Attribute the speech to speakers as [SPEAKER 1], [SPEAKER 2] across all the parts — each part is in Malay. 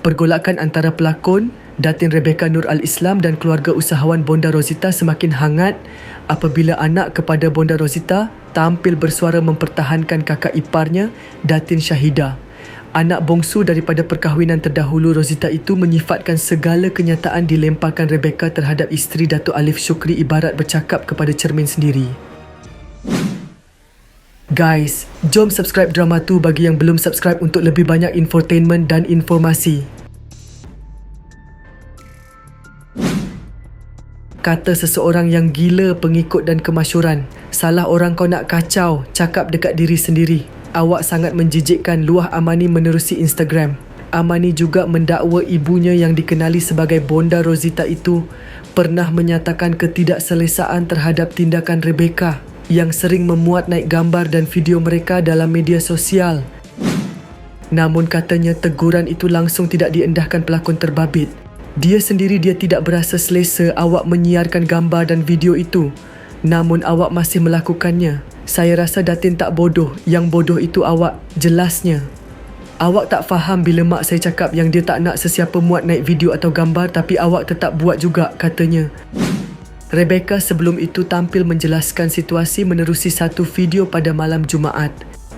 [SPEAKER 1] Pergolakan antara pelakon Datin Rebecca Nur Al-Islam dan keluarga usahawan Bonda Rosita semakin hangat apabila anak kepada Bonda Rosita tampil bersuara mempertahankan kakak iparnya Datin Syahida. Anak bongsu daripada perkahwinan terdahulu Rosita itu menyifatkan segala kenyataan dilemparkan Rebecca terhadap isteri Datuk Alif Syukri ibarat bercakap kepada cermin sendiri. Guys, jom subscribe drama tu bagi yang belum subscribe untuk lebih banyak infotainment dan informasi. Kata seseorang yang gila pengikut dan kemasyuran. Salah orang kau nak kacau, cakap dekat diri sendiri. Awak sangat menjijikkan luah Amani menerusi Instagram. Amani juga mendakwa ibunya yang dikenali sebagai Bonda Rosita itu pernah menyatakan ketidakselesaan terhadap tindakan Rebecca yang sering memuat naik gambar dan video mereka dalam media sosial. Namun katanya teguran itu langsung tidak diendahkan pelakon terbabit. Dia sendiri dia tidak berasa selesa awak menyiarkan gambar dan video itu. Namun awak masih melakukannya. Saya rasa Datin tak bodoh. Yang bodoh itu awak jelasnya. Awak tak faham bila mak saya cakap yang dia tak nak sesiapa muat naik video atau gambar tapi awak tetap buat juga katanya. Rebecca sebelum itu tampil menjelaskan situasi menerusi satu video pada malam Jumaat.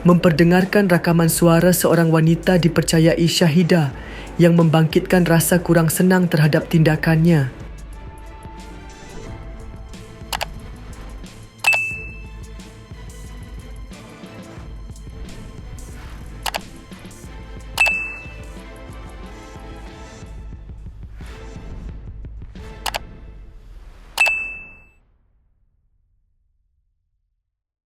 [SPEAKER 1] Memperdengarkan rakaman suara seorang wanita dipercayai Syahida yang membangkitkan rasa kurang senang terhadap tindakannya.